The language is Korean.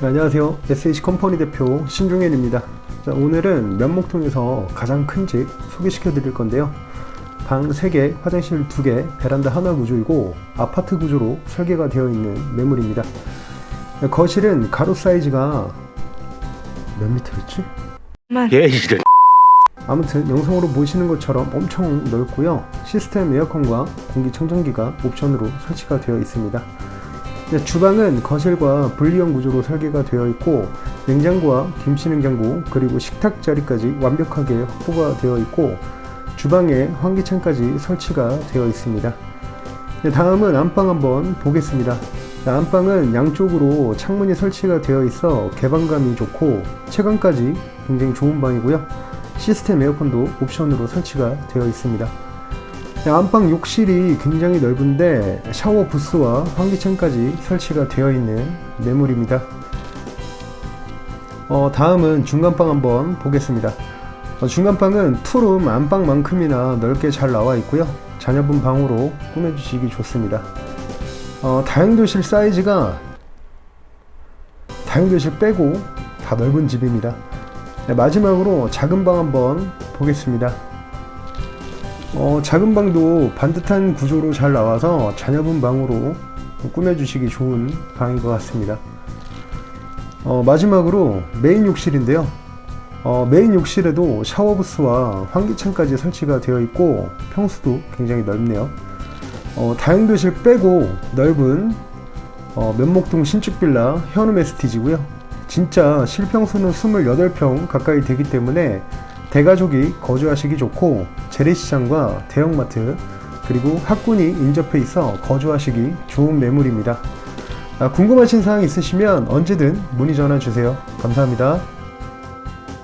네, 안녕하세요. SH 컴퍼니 대표 신중현입니다. 자, 오늘은 면목동에서 가장 큰 집 소개시켜 드릴 건데요. 방 3개, 화장실 2개, 베란다 하나 구조이고 아파트 구조로 설계가 되어 있는 매물입니다. 네, 거실은 가로 사이즈가 몇 미터였지? 예, 이런. 아무튼 영상으로 보시는 것처럼 엄청 넓고요. 시스템 에어컨과 공기청정기가 옵션으로 설치가 되어 있습니다. 네, 주방은 거실과 분리형 구조로 설계가 되어 있고 냉장고와 김치 냉장고 그리고 식탁 자리까지 완벽하게 확보가 되어 있고 주방에 환기창까지 설치가 되어 있습니다. 네, 다음은 안방 한번 보겠습니다. 네, 안방은 양쪽으로 창문이 설치가 되어 있어 개방감이 좋고 채광까지 굉장히 좋은 방이고요. 시스템 에어컨도 옵션으로 설치가 되어 있습니다. 네, 안방 욕실이 굉장히 넓은데 샤워 부스와 환기창까지 설치가 되어 있는 매물입니다. 어, 다음은 중간방 한번 보겠습니다. 어, 중간방은 투룸 안방만큼이나 넓게 잘 나와 있고요. 자녀분 방으로 꾸며주시기 좋습니다. 어, 다용도실 사이즈가 다용도실 빼고 다 넓은 집입니다. 네, 마지막으로 작은 방 한번 보겠습니다. 어, 작은 방도 반듯한 구조로 잘 나와서 자녀분 방으로 꾸며주시기 좋은 방인 것 같습니다. 어, 마지막으로 메인 욕실인데요. 어, 메인 욕실에도 샤워부스와 환기창까지 설치가 되어 있고 평수도 굉장히 넓네요. 어, 다용도실 빼고 넓은 어, 면목동 신축빌라 현움 에스티지고요. 진짜 실평수는 28평 가까이 되기 때문에 대가족이 거주하시기 좋고 재래시장과 대형마트 그리고 학군이 인접해 있어 거주하시기 좋은 매물입니다. 아, 궁금하신 사항 있으시면 언제든 문의 전화 주세요. 감사합니다.